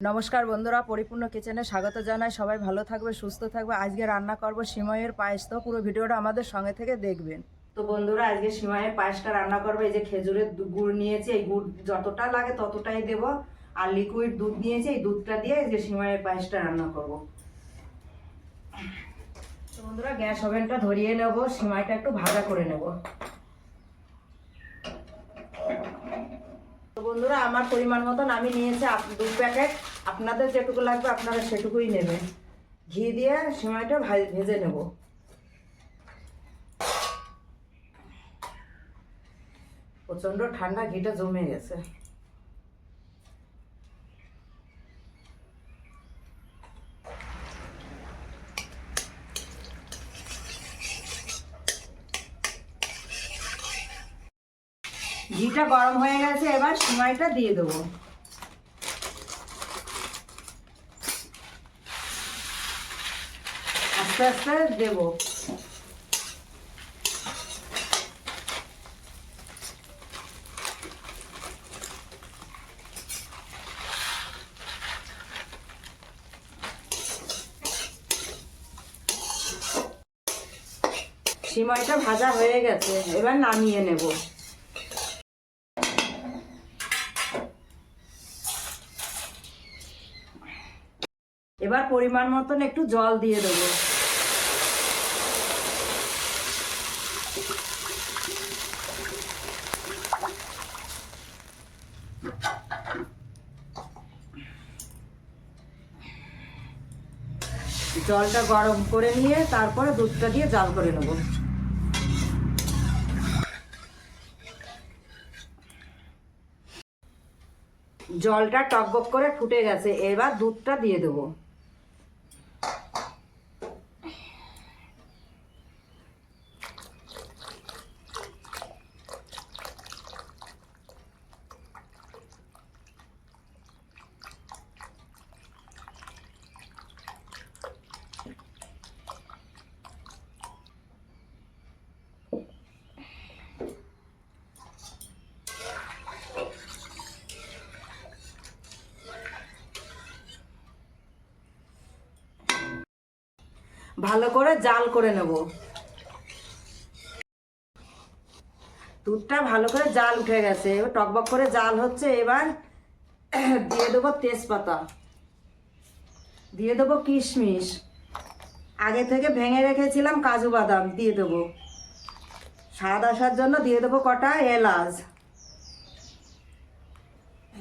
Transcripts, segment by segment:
নমস্কার বন্ধুরা, পরিপূর্ণ কিচেনে স্বাগত জানাই। সবাই ভালো থাকবে, সুস্থ থাকবে। আজকে রান্না করব সিময়ের পায়েস। তো পুরো ভিডিওটা আমাদের সঙ্গে থেকে দেখবেন। তো বন্ধুরা, আজকে সিময়ের পায়েসটা রান্না করব। এই যে খেজুরের গুড় নিয়েছি, এই গুড় যতটা লাগে ততটাই দেব। আর লিকুইড দুধ নিয়েছি, এই দুধটা দিয়ে এই যে সিময়ের পায়েসটা রান্না করব। তো বন্ধুরা, গ্যাস ওভেনটা ধরিয়ে নেব, সিমাইটা একটু ভাজা করে নেব তো বন্ধুরা, আমার পরিমাণ মতন আমি নিয়েছি দু প্যাকেট। আপনাদের যেটুকু লাগবে আপনারা সেটুকুই নেবেন ঘি দিয়ে সময়টা ভাজ- ভেজে নেব। প্রচণ্ড ঠান্ডা ঘিটা জমে গেছে। ঘিটা গরম হয়ে গেছে, এবার সিমাইটা দিয়ে দেবো। আস্তে আস্তে দেবো। সিমাইটা ভাজা হয়ে গেছে, এবার নামিয়ে নেব। এবার পরিমাণ মতন একটু জল দিয়ে দেবো। জলটা গরম করে নিয়ে তারপরে দুধটা দিয়ে জাল করে নেব। জলটা টকবক করে ফুটে গেছে, এবার দুধটা দিয়ে দেবো। ভালো করে জাল করে নেব। দুধটা ভালো করে জাল উঠে গেছে। এবার টকবক করে জাল হচ্ছে, এবার দিয়ে দেবো তেজপাতা। দিয়ে দেবো কিশমিশ। আগে থেকে ভেঙে রেখেছিলাম কাজু বাদাম, দিয়ে দেবো। স্বাদ আসার জন্য দিয়ে দেবো কটা এলাচ।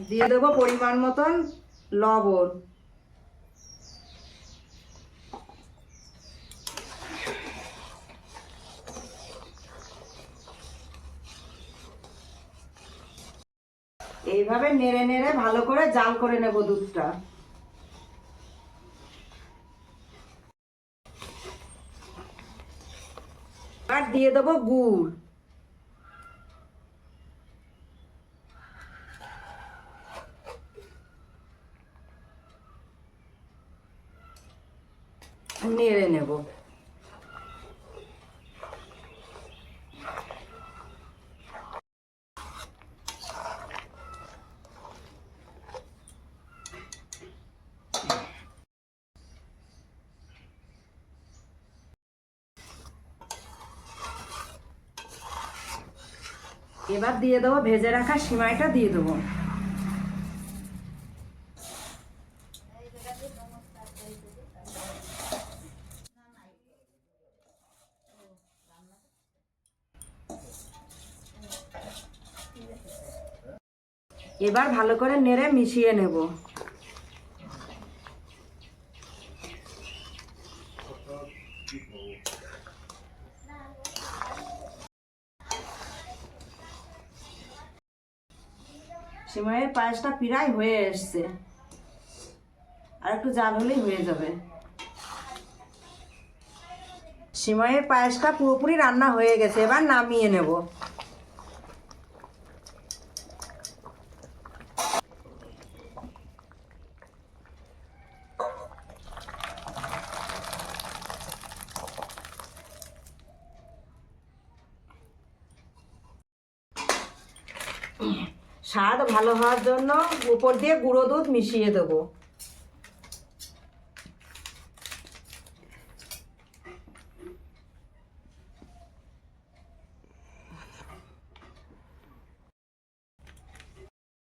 দিয়ে দেবো পরিমাণ মতন লবণ। এইভাবে নেড়ে নেড়ে ভালো করে জাল করে নেব দুধটা। আর দিয়ে দেবো গুড়। নেড়ে নেব। এবার দিয়ে দেবো ভেজে রাখা সিমাইটা দিয়ে দেবো। এবার ভালো করে নেড়ে মিশিয়ে নেব। সিমাইয়ের পায়েসটা প্রায় হয়ে এসছে। আর একটু জাল হলেই হয়ে যাবে। সিমাইয়ের পায়েসটা পুরোপুরি রান্না হয়ে গেছে, এবার নামিয়ে নেব। স্বাদ ভালো হওয়ার জন্য উপর দিয়ে গুঁড়ো দুধ মিশিয়ে দেবো।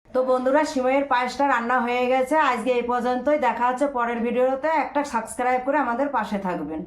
তো বন্ধুরা, সিমইয়ের পায়েসটা রান্না হয়ে গেছে। আজকে এই পর্যন্তই। দেখা হচ্ছে পরের ভিডিওতে। একটা সাবস্ক্রাইব করে আমাদের পাশে থাকবেন।